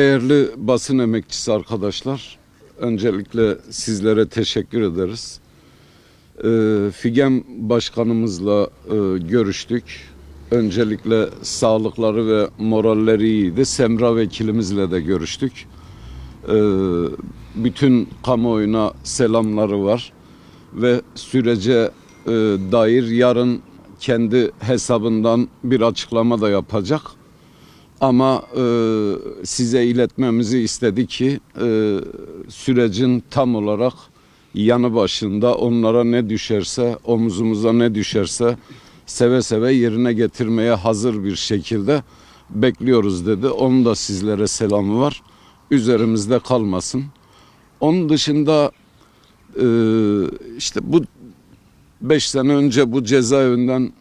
Değerli basın emekçisi arkadaşlar, öncelikle sizlere teşekkür ederiz. Ee, FİGEM Başkanımızla e, görüştük. Öncelikle sağlıkları ve moralleri iyiydi. Semra Vekilimizle de görüştük. Ee, bütün kamuoyuna selamları var ve sürece e, dair yarın kendi hesabından bir açıklama da yapacak. Ama e, size iletmemizi istedi ki e, sürecin tam olarak yanı başında onlara ne düşerse, omuzumuza ne düşerse seve seve yerine getirmeye hazır bir şekilde bekliyoruz dedi. Onun da sizlere selamı var. Üzerimizde kalmasın. Onun dışında e, işte bu beş sene önce bu cezaevinden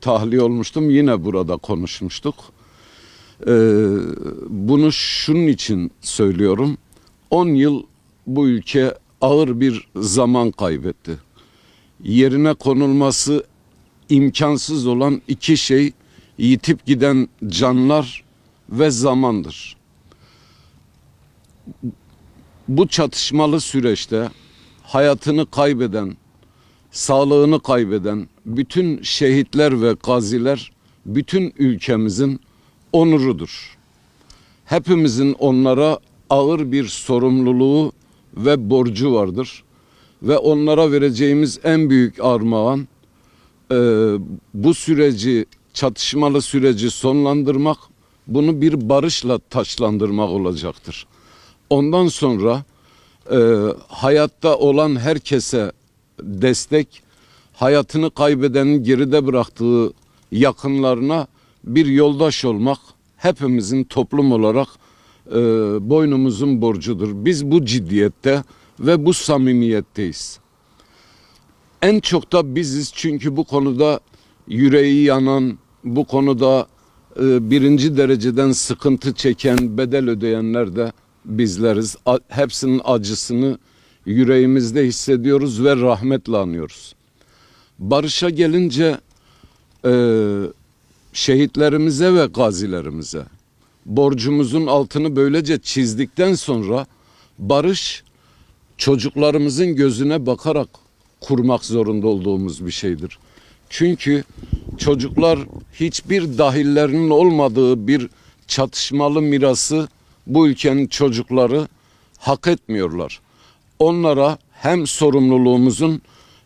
tahliye olmuştum. Yine burada konuşmuştuk. Ee, bunu şunun için söylüyorum. 10 yıl bu ülke ağır bir zaman kaybetti. Yerine konulması imkansız olan iki şey yitip giden canlar ve zamandır. Bu çatışmalı süreçte hayatını kaybeden, sağlığını kaybeden bütün şehitler ve gaziler bütün ülkemizin onurudur. Hepimizin onlara ağır bir sorumluluğu ve borcu vardır. Ve onlara vereceğimiz en büyük armağan e, bu süreci, çatışmalı süreci sonlandırmak, bunu bir barışla taçlandırmak olacaktır. Ondan sonra e, hayatta olan herkese destek, hayatını kaybedenin geride bıraktığı yakınlarına bir yoldaş olmak hepimizin toplum olarak e, boynumuzun borcudur. Biz bu ciddiyette ve bu samimiyetteyiz. En çok da biziz çünkü bu konuda yüreği yanan, bu konuda e, birinci dereceden sıkıntı çeken, bedel ödeyenler de bizleriz. A, hepsinin acısını yüreğimizde hissediyoruz ve rahmetle anıyoruz. Barış'a gelince e, şehitlerimize ve gazilerimize borcumuzun altını böylece çizdikten sonra barış çocuklarımızın gözüne bakarak kurmak zorunda olduğumuz bir şeydir. Çünkü çocuklar hiçbir dahillerinin olmadığı bir çatışmalı mirası bu ülkenin çocukları hak etmiyorlar. Onlara hem sorumluluğumuzun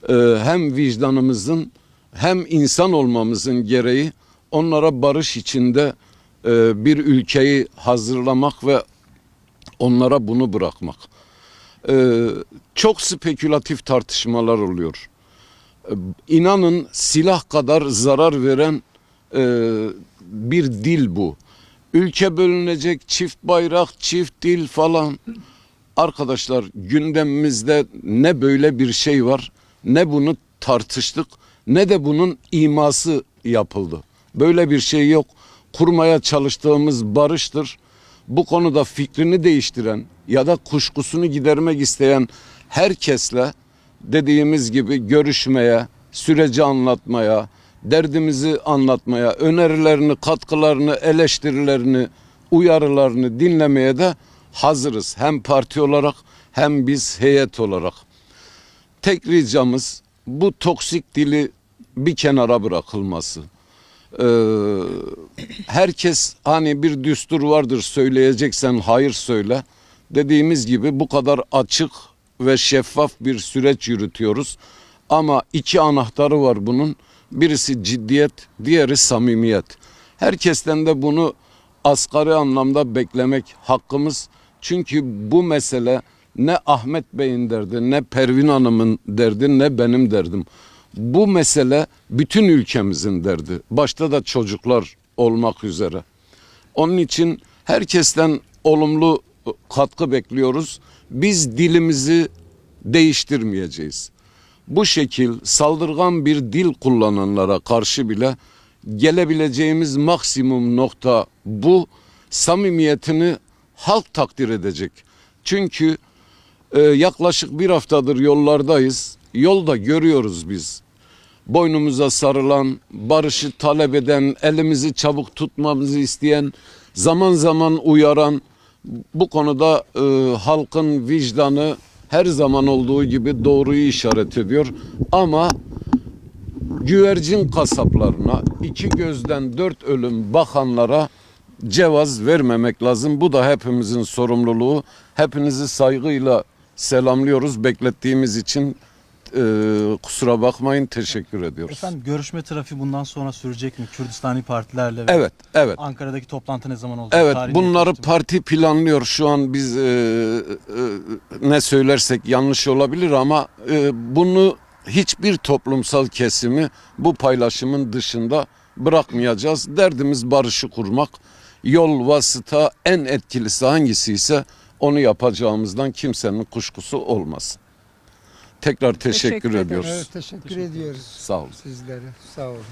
e, hem vicdanımızın hem insan olmamızın gereği onlara barış içinde e, bir ülkeyi hazırlamak ve onlara bunu bırakmak. E, çok spekülatif tartışmalar oluyor. E, İnanın silah kadar zarar veren e, bir dil bu. Ülke bölünecek, çift bayrak, çift dil falan. Arkadaşlar gündemimizde ne böyle bir şey var, ne bunu tartıştık, ne de bunun iması yapıldı. Böyle bir şey yok. Kurmaya çalıştığımız barıştır. Bu konuda fikrini değiştiren ya da kuşkusunu gidermek isteyen herkesle dediğimiz gibi görüşmeye, süreci anlatmaya, derdimizi anlatmaya, önerilerini, katkılarını, eleştirilerini, uyarılarını dinlemeye de hazırız. Hem parti olarak hem biz heyet olarak. Tek ricamız bu toksik dili bir kenara bırakılması. Ee, herkes hani bir düstur vardır söyleyeceksen hayır söyle. Dediğimiz gibi bu kadar açık ve şeffaf bir süreç yürütüyoruz. Ama iki anahtarı var bunun. Birisi ciddiyet, diğeri samimiyet. Herkesten de bunu asgari anlamda beklemek hakkımız. Çünkü bu mesele ne Ahmet Bey'in derdi, ne Pervin Hanım'ın derdi, ne benim derdim. Bu mesele bütün ülkemizin derdi. Başta da çocuklar olmak üzere. Onun için herkesten olumlu katkı bekliyoruz. Biz dilimizi değiştirmeyeceğiz. Bu şekil saldırgan bir dil kullananlara karşı bile gelebileceğimiz maksimum nokta bu. Samimiyetini halk takdir edecek. Çünkü e, yaklaşık bir haftadır yollardayız. Yolda görüyoruz biz. Boynumuza sarılan, barışı talep eden, elimizi çabuk tutmamızı isteyen, zaman zaman uyaran, Bu konuda e, halkın vicdanı her zaman olduğu gibi doğruyu işaret ediyor. Ama güvercin kasaplarına, iki gözden dört ölüm bakanlara cevaz vermemek lazım. Bu da hepimizin sorumluluğu. Hepinizi saygıyla selamlıyoruz. Beklettiğimiz için e, kusura bakmayın. Teşekkür ediyoruz. Efendim görüşme trafiği bundan sonra sürecek mi Kürdistani partilerle? ve Evet, evet. Ankara'daki toplantı ne zaman olacak? Evet Tarihini bunları yaklaştı mı? parti planlıyor. Şu an biz e, e, ne söylersek yanlış olabilir ama e, bunu hiçbir toplumsal kesimi bu paylaşımın dışında bırakmayacağız. Derdimiz barışı kurmak. Yol vasıta en etkilisi hangisi ise onu yapacağımızdan kimsenin kuşkusu olmasın. Tekrar teşekkür, Teşekkür ediyoruz. Evet teşekkür ediyoruz Sağ olun. sizlere. Sağ olun.